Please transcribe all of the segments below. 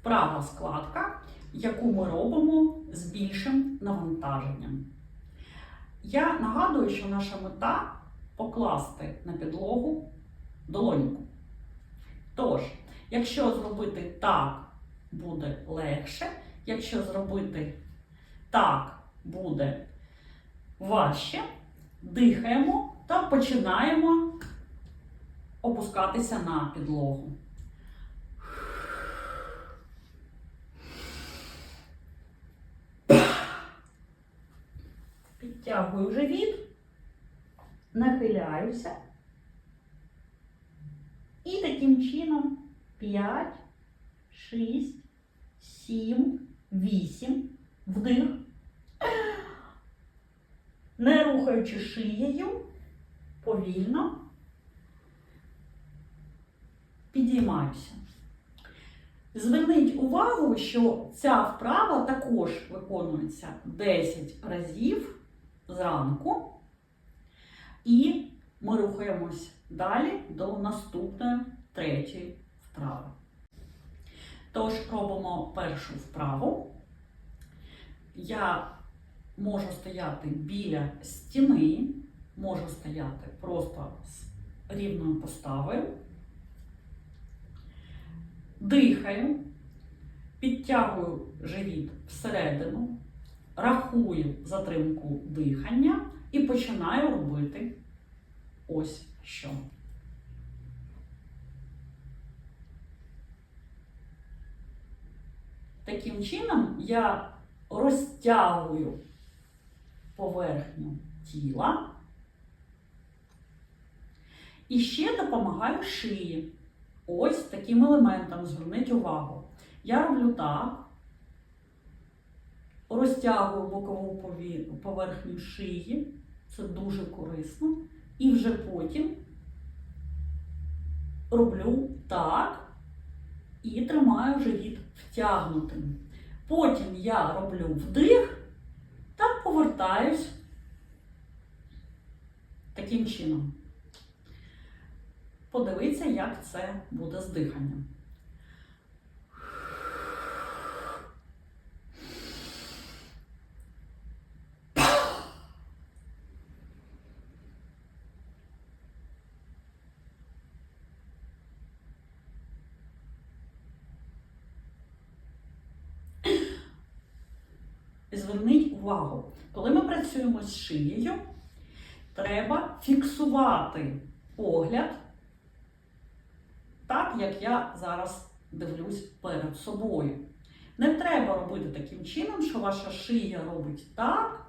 вправа складка, яку ми робимо з більшим навантаженням. Я нагадую, що наша мета покласти на підлогу долоньку. Тож, якщо зробити так, буде легше, якщо зробити так, буде важче, дихаємо та починаємо опускатися на підлогу. Підтягую живіт, нахиляюся. І таким чином 5, 6, 7, 8, вдих. Не рухаючи шиєю, повільно підіймаюся. Зверніть увагу, що ця вправа також виконується 10 разів зранку, і ми рухаємось далі до наступної третьої вправи. Тож робимо першу вправу. Я можу стояти біля стіни, можу стояти просто з рівною поставою. Дихаю, підтягую живіт всередину, рахую затримку дихання і починаю робити ось що. Таким чином я розтягую поверхню тіла і ще допомагаю шиї. Ось таким елементом зверніть увагу. Я роблю так, розтягую бокову поверхню шиї, це дуже корисно. І вже потім роблю так і тримаю живіт втягнутим. Потім я роблю вдих та повертаюсь таким чином. Подивіться, як це буде з диханням. Зверніть увагу, коли ми працюємо з шиєю, треба фіксувати погляд так, як я зараз дивлюсь перед собою. Не треба робити таким чином, що ваша шия робить так,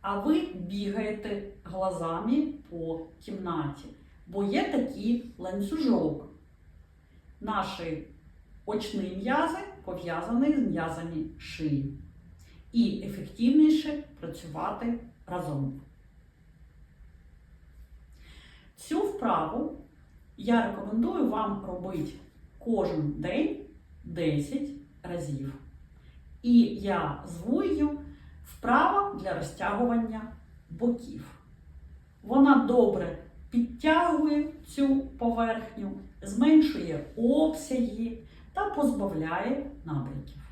а ви бігаєте глазами по кімнаті. Бо є такий ланцюжок. Наші очні м'язи пов'язані з м'язами шиї. І ефективніше працювати разом. Цю вправу я рекомендую вам робити кожен день 10 разів. І я її вправа для розтягування боків. Вона добре підтягує цю поверхню, зменшує обсяги та позбавляє набряків.